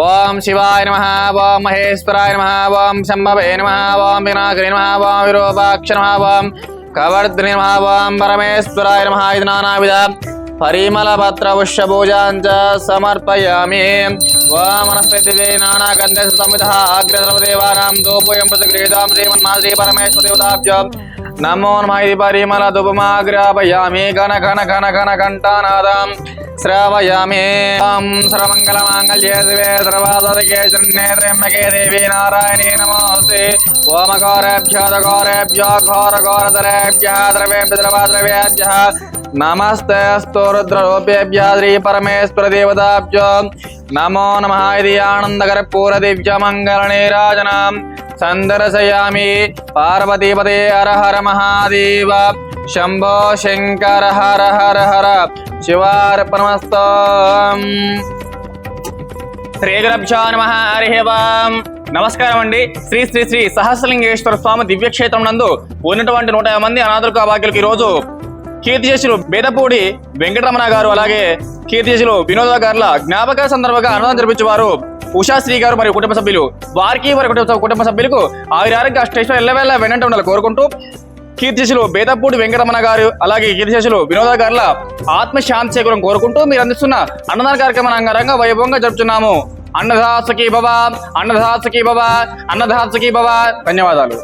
ఓం శివాయ నమ ఓం మహేశ్వరాయ నమ ఓం శంభవే నమ ఓం వినాయకరి నమ ఓం విరూపాక్ష నమ ఓం కవర్ధని నమ ఓం పరమేశ్వరాయ నమ ఇది నానావిధ పరిమళపత్ర పత్ర పుష్య సమర్పయామి. ఓం వనస్పతి నానా సంవిధ అగ్రసర్వదేవానాం దోపోయం ప్రతిగృహీతాం శ్రీమన్మా శ్రీ పరమేశ్వర దేవతాభ్యం నమో నమ ఇది పరిమళ దుపమాగ్రాపయామి ఘన ఘన ఘన ఘన ఘంటానాదాం. శ్రావయామి. ఓం సర్వమంగళమాంగళ్యే శివే సర్వాసదకే శరణ్యే త్ర్యంబకే దేవి నారాయణీ నమోస్తే. ఓమకారేభ్యో దకారేభ్యో ఘోర ఘోరతరేభ్య ద్రవేభ్య ద్రవాద్రవేభ్య నమస్తే అస్తు శ్రీ పరమేశ్వర దేవతాభ్యో నమో నమ ఇది ఆనందకర పూర దివ్య మంగళ నీరాజనం సందర్శయామి పార్వతీపదే హర హర మహాదేవ. శంభో శంకర హర హర హర శివార్పణమస్తో శ్రీ గురభ్యో నమ హరి ఓం నమస్కారం అండి శ్రీ శ్రీ శ్రీ సహస్రలింగేశ్వర స్వామి దివ్యక్షేత్రం నందు ఉన్నటువంటి నూట యాభై మంది అనాథులకు అభాగ్యులకు ఈరోజు రోజు కీర్తిశేషులు బేదపూడి వెంకటరమణ గారు అలాగే కీర్తిశేషులు వినోద గారుల జ్ఞాపక సందర్భంగా అనుదానం జరిపించేవారు ఉషాశ్రీ గారు మరియు కుటుంబ సభ్యులు వారికి వారి కుటుంబ కుటుంబ సభ్యులకు ఆయురారోగ్య అష్టేశ్వర ఎల్లవేళ వెంట ఉండాలి కోరుకుంటూ కీర్తిశులు బేదపూడి వెంకటరమణ గారు అలాగే కీర్తిశులు వినోద గారుల ఆత్మశాంతి చేకూరం కోరుకుంటూ మీరు అందిస్తున్న అన్నదాన కార్యక్రమం అంగరంగ వైభవంగా జరుపుతున్నాము. అన్నదాసకి భవ అన్నదాసకి భవ అన్నదాసకి భవ. ధన్యవాదాలు.